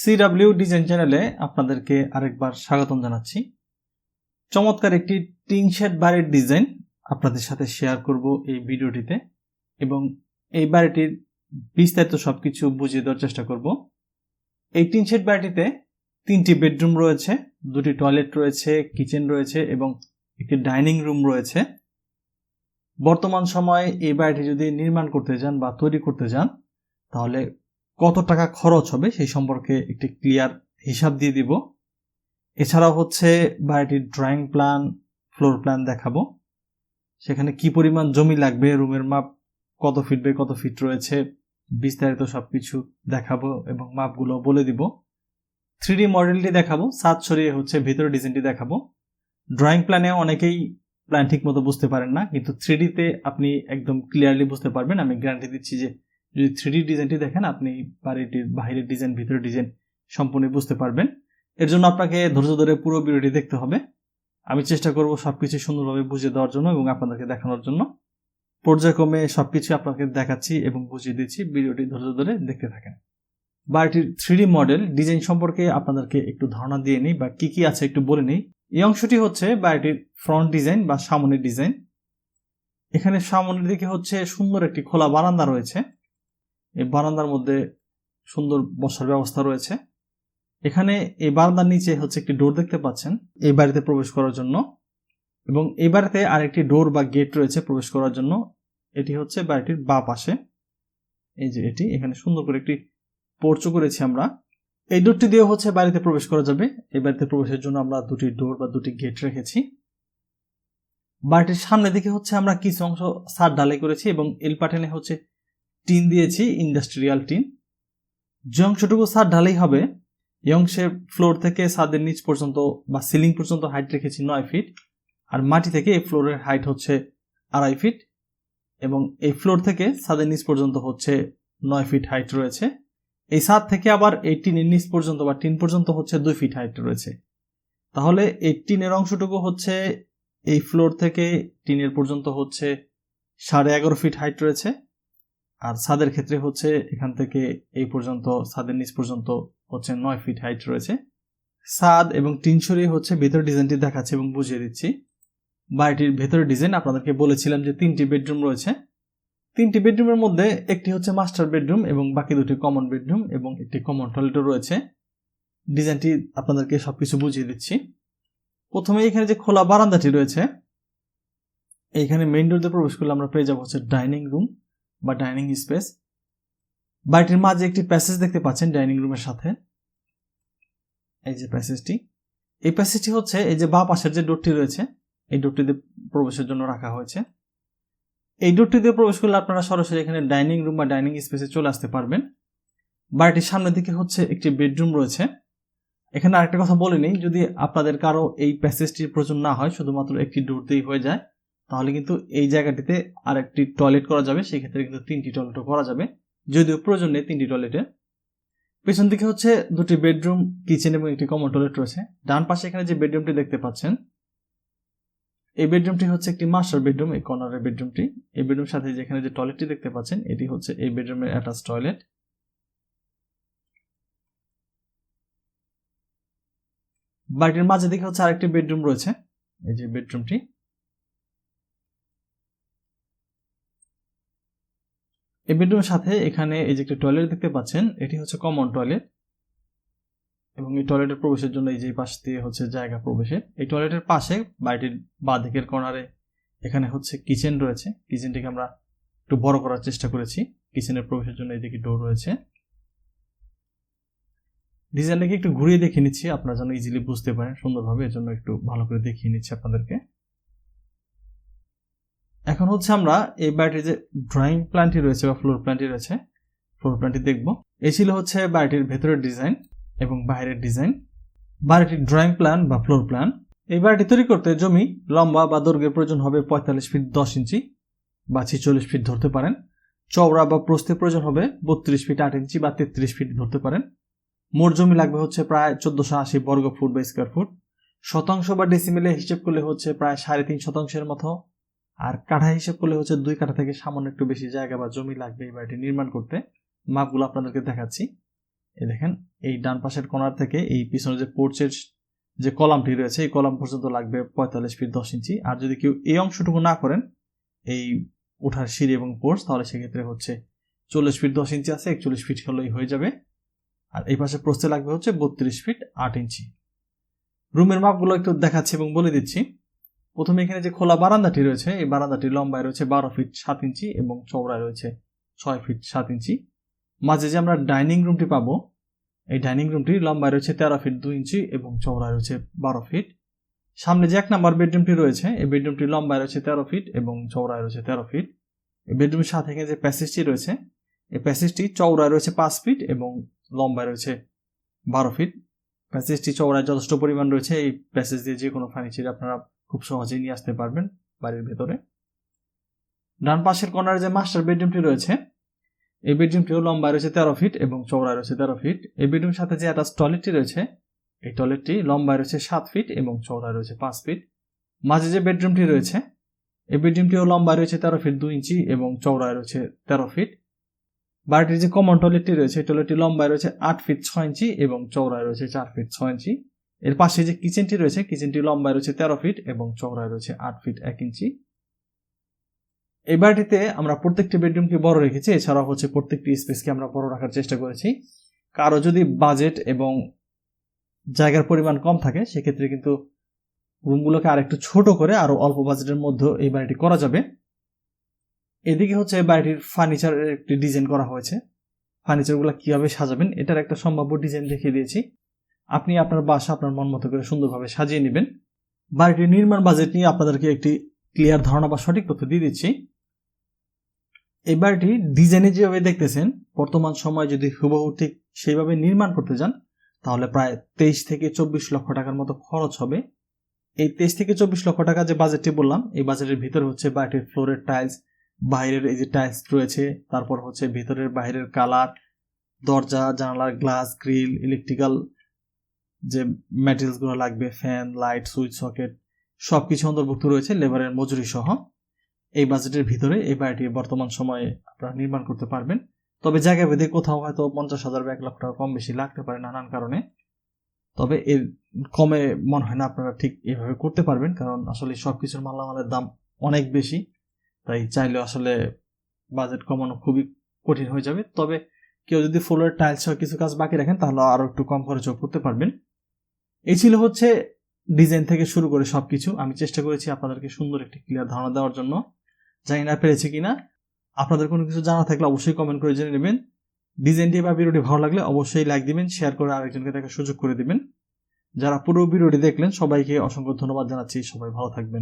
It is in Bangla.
সিডাব্লিউ ডিজাইন চ্যানেলে আপনাদেরকে আরেকবার স্বাগতম জানাচ্ছি। চমৎকার একটি টিন শেড বাড়ির ডিজাইন আপনাদের সাথে শেয়ার করব এই ভিডিওটিতে এবং এই বাড়িটির বিস্তারিত সবকিছু বুঝিয়ে দেওয়ার চেষ্টা করব। এই টিন শেড বাড়িটিতে তিনটি বেডরুম রয়েছে, দুটি টয়লেট রয়েছে, কিচেন রয়েছে এবং একটি ডাইনিং রুম রয়েছে। বর্তমান সময়ে এই বাড়িটি যদি নির্মাণ করতে যান বা তৈরি করতে যান, তাহলে কত টাকা খরচ হবে সেই সম্পর্কে একটি ক্লিয়ার হিসাব দিয়ে দিব। এছাড়াও হচ্ছে বাড়িটির ড্রয়িং প্ল্যান ফ্লোর প্ল্যান দেখাবো। সেখানে কি পরিমাণ জমি লাগবে রুমের মাপ কত ফিট কত ফিট রয়েছে, বিস্তারিত সব কিছু দেখাবো এবং মাপগুলো বলে দিব। থ্রি ডি মডেলটি দেখাবো সাত সরিয়ে হচ্ছে ভিতরে ডিজাইনটি দেখাবো। ড্রয়িং প্ল্যানে অনেকেই প্ল্যান ঠিক মতো বুঝতে পারেন না, কিন্তু থ্রিডিতে আপনি একদম ক্লিয়ারলি বুঝতে পারবেন। আমি গ্যারান্টি দিচ্ছি যে যদি থ্রিডি ডিজাইনটি দেখেন, আপনি বাড়িটির বাইরের ডিজাইন ভিতরের ডিজাইন সম্পূর্ণ বুঝতে পারবেন। এর জন্য আপনাকে ধৈর্য ধরে পুরো ভিডিওটি দেখতে হবে। আমি চেষ্টা করব সবকিছু সুন্দরভাবে বুঝিয়ে দেওয়ার জন্য এবং আপনাদেরকে দেখানোর জন্য। পর্যায়ক্রমে সবকিছু আপনাকে দেখাচ্ছি এবং বুঝিয়ে দিচ্ছি। ভিডিওটি ধৈর্য ধরে দেখতে থাকেন। বাড়িটির থ্রিডি মডেল ডিজাইন সম্পর্কে আপনাদেরকে একটু ধারণা দিয়ে নিই বা কি কি আছে একটু বলে নিই। এই অংশটি হচ্ছে বাড়িটির ফ্রন্ট ডিজাইন বা সামনের ডিজাইন এখানে সামনের দিকে হচ্ছে সুন্দর একটি খোলা বারান্দা রয়েছে। এই বারান্দার মধ্যে সুন্দর বসার ব্যবস্থা রয়েছে। এখানে এই বারান্দার নিচে হচ্ছে একটি ডোর দেখতে পাচ্ছেন এই বাড়িতে প্রবেশ করার জন্য এবং এই বাড়িতে আরেকটি ডোর বা গেট রয়েছে প্রবেশ করার জন্য। এটি হচ্ছে বাড়িটির বা পাশে। এই যে এটি, এখানে সুন্দর করে একটি পোর্চ করেছি আমরা। এই ডোরটি দিয়ে হচ্ছে বাড়িতে প্রবেশ করা যাবে। এই বাড়িতে প্রবেশের জন্য আমরা দুটি ডোর বা দুটি গেট রেখেছি। বাড়িটির সামনে দিকে হচ্ছে আমরা কিছু অংশ সার ঢালাই করেছি এবং এল প্যাটার্নে হচ্ছে টিন দিয়েছি ইন্ডাস্ট্রিয়াল টিন। যে অংশটুকু সার ঢালাই হবে। এই অংশের ফ্লোর থেকে ছাদের নিচ পর্যন্ত বা সিলিং পর্যন্ত হাইট রেখেছি নয় ফিট আর মাটি থেকে এই ফ্লোরের হাইট হচ্ছে আড়াই ফিট এবং এই ফ্লোর থেকে ছাদের নিচ পর্যন্ত হচ্ছে নয় ফিট হাইট রয়েছে। এই ছাদ থেকে আবার এই টিনের নিচ পর্যন্ত বা টিন পর্যন্ত হচ্ছে দুই ফিট হাইট রয়েছে। তাহলে এই টিনের অংশটুকু হচ্ছে, এই ফ্লোর থেকে টিনের পর্যন্ত হচ্ছে সাড়ে এগারো ফিট হাইট রয়েছে। আর ছাদের ক্ষেত্রে হচ্ছে এখান থেকে এই পর্যন্ত, ছাদের নিচ পর্যন্ত হচ্ছে নয় ফিট হাইট রয়েছে। ছাদ এবং টিন সরিয়ে হচ্ছে ভেতর ডিজাইনটি দেখাচ্ছে এবং বুঝিয়ে দিচ্ছি। বাড়িটির ভেতরের ডিজাইন আপনাদেরকে বলেছিলাম যে তিনটি বেডরুম রয়েছে। তিনটি বেডরুমের মধ্যে একটি হচ্ছে মাস্টার বেডরুম এবং বাকি দুটি কমন বেডরুম এবং একটি কমন টয়লেটও রয়েছে। ডিজাইনটি আপনাদেরকে সব কিছু বুঝিয়ে দিচ্ছি। প্রথমে এখানে যে খোলা বারান্দাটি রয়েছে, এইখানে মেইন ডোর দিয়ে প্রবেশ করলে আমরা পেয়ে যাব হচ্ছে ডাইনিং রুম বা ডাইনিং স্পেস। বাড়িটির মাঝে একটি প্যাসেজ দেখতে পাচ্ছেন ডাইনিং রুমের সাথে। এই যে প্যাসেজটি। এই প্যাসেজটি হচ্ছে এই যে বা পাশের যে ডোরটি রয়েছে, এই ডোরটি দিয়ে প্রবেশের জন্য রাখা হয়েছে। এই ডোরটি দিয়ে প্রবেশ করলে আপনারা সরাসরি এখানে ডাইনিং রুম বা ডাইনিং স্পেসে চলে আসতে পারবেন। বাড়িটির সামনের দিকে হচ্ছে একটি বেডরুম রয়েছে। এখানে আরেকটা কথা বলে নিই, যদি আপনাদের কারও এই প্যাসেজটির প্রয়োজন না হয়, শুধুমাত্র একটি ডোর দিয়েই হয়ে যায়। তাহলে কিন্তু এই জায়গাটিতে আর একটি টয়লেট করা যাবে সেই ক্ষেত্রে কিন্তু তিনটি টয়লেটও করা যাবে। যদিও প্রয়োজন নেই তিনটি টয়লেটে পেছন দিকে হচ্ছে দুটি বেডরুম কিচেন এবং একটি কমন টয়লেট রয়েছে। ডান পাশে এখানে যে বেডরুমটি দেখতে পাচ্ছেন, এই বেডরুমটি হচ্ছে একটি মাস্টার বেডরুম এই কর্নারের বেডরুমটি এই বেডরুম সাথে যেখানে যে টয়লেটটি দেখতে পাচ্ছেন, এটি হচ্ছে এই বেডরুমের অ্যাটাচ টয়লেট বাড়িটির মাঝে দিকে হচ্ছে আরেকটি বেডরুম রয়েছে, এই যে বেডরুমটি এই বেডরুমের সাথে এখানে এই যে একটা টয়লেট দেখতে পাচ্ছেন, এটি হচ্ছে কমন টয়লেট এবং এই টয়লেটের প্রবেশের জন্য এই যে পাশ দিয়ে হচ্ছে জায়গা প্রবেশের এই টয়লেটের পাশে বাড়িটির বা দিকের কর্নারে এখানে হচ্ছে কিচেন রয়েছে। কিচেনটিকে আমরা একটু বড় করার চেষ্টা করেছি। কিচেনের প্রবেশের জন্য এইদিকে ডোর রয়েছে। ডিজাইনটাকে একটু ঘুরিয়ে দেখিয়ে নিচ্ছি, আপনারা যেন ইজিলি বুঝতে পারেন। সুন্দরভাবে এর জন্য একটু ভালো করে দেখিয়ে নিচ্ছি আপনাদেরকে। এখন হচ্ছে আমরা এই বাড়িটির যে ড্রয়িং প্ল্যানটি রয়েছে বা ফ্লোর প্ল্যানটি রয়েছে ফ্লোর প্ল্যানটি দেখব। এই ছিল হচ্ছে বাড়িটির ভেতরের ডিজাইন এবং বাইরের ডিজাইন বাড়িটির ড্রয়িং প্ল্যান বা ফ্লোর প্ল্যান এই বাড়িটি তৈরি করতে জমি লম্বা বা দৈর্ঘ্যের প্রয়োজন হবে পঁয়তাল্লিশ ফিট দশ ইঞ্চি বা ছিচল্লিশ ফিট ধরতে পারেন। চওড়া বা প্রস্থের প্রয়োজন হবে বত্রিশ ফিট আট ইঞ্চি বা তেত্রিশ ফিট ধরতে পারেন। মোট জমি লাগবে হচ্ছে প্রায় চোদ্দশো আশি বর্গ ফুট বা স্কোয়ার ফুট শতাংশ বা ডেসিমেলে হিসেব করলে হচ্ছে প্রায় সাড়ে তিন শতাংশের মতো আর কাঠা হিসেব করলে হচ্ছে দুই কাঠা থেকে সামান্য একটু বেশি জায়গা বা জমি লাগবে এই বাড়িটি নির্মাণ করতে। মাপগুলো আপনাদেরকে দেখাচ্ছি। এই দেখেন, এই ডান পাশের কোনার থেকে এই পিছনে যে পোর্চের যে কলামটি রয়েছে, এই কলাম পর্যন্ত লাগবে পঁয়তাল্লিশ ফিট দশ ইঞ্চি। আর যদি কেউ এই অংশটুকু না করেন, এই ওঠার সিঁড়ি এবং পোর্চ তাহলে সেক্ষেত্রে হচ্ছে চল্লিশ ফিট দশ ইঞ্চি আছে, একচল্লিশ ফিট হলেই হয়ে যাবে। আর এই পাশে প্রস্তে লাগবে হচ্ছে বত্রিশ ফিট আট ইঞ্চি। রুমের মাপগুলো একটু দেখাচ্ছি এবং বলে দিচ্ছি। প্রথমে এখানে যে খোলা বারান্দাটি রয়েছে, এই বারান্দাটি লম্বায় রয়েছে বারো ফিট সাত ইঞ্চি এবং চৌড়ায় রয়েছে ছয় ফিট সাত ইঞ্চি। মাঝে যে আমরা ডাইনিং রুমটি পাবো, এই ডাইনিং রুমটি লম্বায় রয়েছে তেরো ফিট দুই ইঞ্চি এবং চৌড়ায় রয়েছে বারো ফিট। সামনে যে এক নাম্বার বেডরুমটি রয়েছে, এই বেডরুমটি লম্বায় রয়েছে তেরো ফিট এবং চৌড়ায় রয়েছে তেরো ফিট। এই বেডরুমের সাথে যে প্যাসেজটি রয়েছে, এই প্যাসেজটি চৌড়ায় রয়েছে পাঁচ ফিট এবং লম্বায় রয়েছে বারো ফিট। প্যাসেজটি চৌড়ায় যথেষ্ট পরিমাণ রয়েছে, এই প্যাসেজ দিয়ে যে কোনো ফার্নিচার আপনারা খুব সহজেই নিয়ে আসতে পারবেন বাড়ির ভেতরে। ডান পাশের কর্নারে যে মাস্টার বেডরুমটি রয়েছে, এই বেডরুমটিও লম্বায় রয়েছে তেরো ফিট এবং চৌড়ায় রয়েছে তেরো ফিট এই বেডরুমের সাথে যে অ্যাটাচ টয়লেটটি রয়েছে, এই টয়লেটটি লম্বায় রয়েছে সাত ফিট এবং চৌড়ায় রয়েছে পাঁচ ফিট মাঝে যে বেডরুমটি রয়েছে, এই বেডরুমটিও লম্বায় রয়েছে তেরো ফিট দুই ইঞ্চি এবং চৌড়ায় রয়েছে তেরো ফিট বাড়িটির যে কমন টয়লেটটি রয়েছে টয়লেটটি লম্বায় রয়েছে আট ফিট ছয় ইঞ্চি এবং চৌড়ায় রয়েছে চার ফিট ছয় ইঞ্চি। এর পাশে যে কিচেনটি রয়েছে কিচেনটি লম্বায় রয়েছে তেরো ফিট এবং চৌড়ায় রয়েছে আট ফিট এক ইঞ্চি। এই বাড়িটিতে আমরা প্রত্যেকটি বেডরুমকে বড় রেখেছি, এছাড়াও হচ্ছে প্রত্যেকটি স্পেসকে আমরা বড় রাখার চেষ্টা করেছি। কারও যদি বাজেট এবং জায়গার পরিমাণ কম থাকে, সেক্ষেত্রে কিন্তু রুমগুলোকে আর একটু ছোট করে আরও অল্প বাজেটের মধ্যে এই বাড়িটি করা যাবে। এদিকে হচ্ছে বাড়িটির ফার্নিচারের একটি ডিজাইন করা হয়েছে। ফার্নিচারগুলো কীভাবে সাজাবেন, এটার একটা সম্ভাব্য ডিজাইন দেখিয়ে দিয়েছি। আপনি আপনার বাসা আপনার মন মতো করে সুন্দরভাবে সাজিয়ে নেবেন। বাড়িটির নির্মাণ বাজেট নিয়ে আপনাদেরকে একটি ক্লিয়ার ধারণা বা সঠিক তথ্য দিয়ে দিচ্ছি। এই বাড়িটি ডিজাইনে যেভাবে দেখতেছেন, বর্তমান সময় যদি হুবহু ঠিক সেইভাবে নির্মাণ করতে যান তাহলে প্রায় তেইশ থেকে চব্বিশ লক্ষ টাকার মতো খরচ হবে। এই তেইশ থেকে চব্বিশ লক্ষ টাকা যে বাজেটটি বললাম, এই বাজেটের ভিতরে হচ্ছে বাড়িটির ফ্লোরের টাইলস বাইরের এই যে টাইলস রয়েছে, তারপর হচ্ছে ভিতরের বাইরের কালার দরজা, জানালার গ্লাস গ্রিল ইলেকট্রিক্যাল যে ম্যাটেরিয়ালসগুলো লাগবে ফ্যান লাইট সুইচ সকেট সব কিছু অন্তর্ভুক্ত রয়েছে লেবারের মজুরি সহ। এই বাজেটের ভিতরে এই বাড়িটি বর্তমান সময়ে আপনারা নির্মাণ করতে পারবেন। তবে জায়গা ভেদে কোথাও হয়তো পঞ্চাশ হাজার বা এক লক্ষ টাকা কম বেশি লাগতে পারে নানান কারণে। তবে এর কমে মনে হয় না আপনারা ঠিক এভাবে করতে পারবেন, কারণ আসলে সব কিছুর মালামালের দাম অনেক বেশি। তাই চাইলে আসলে বাজেট কমানো খুবই কঠিন হয়ে যাবে। তবে কেউ যদি ফ্লোরের টাইলস কিছু কাজ বাকি রাখেন, তাহলে আরও একটু কম খরচও করতে পারবেন। এই ছিল হচ্ছে ডিজাইন থেকে শুরু করে সবকিছু। আমি চেষ্টা করেছি আপনাদেরকে সুন্দর একটি ক্লিয়ার ধারণা দেওয়ার জন্য। জানি না পেরেছি কিনা। আপনাদের কোনো কিছু জানা থাকলে অবশ্যই কমেন্ট করে জেনে নেবেন। ডিজাইনটি বা ভিডিওটি ভালো লাগলে অবশ্যই লাইক দিবেন শেয়ার করে আরেকজনকে দেখার সুযোগ করে দিবেন। যারা পুরো ভিডিওটি দেখলেন, সবাইকে অসংখ্য ধন্যবাদ জানাচ্ছি। সবাই ভালো থাকবেন।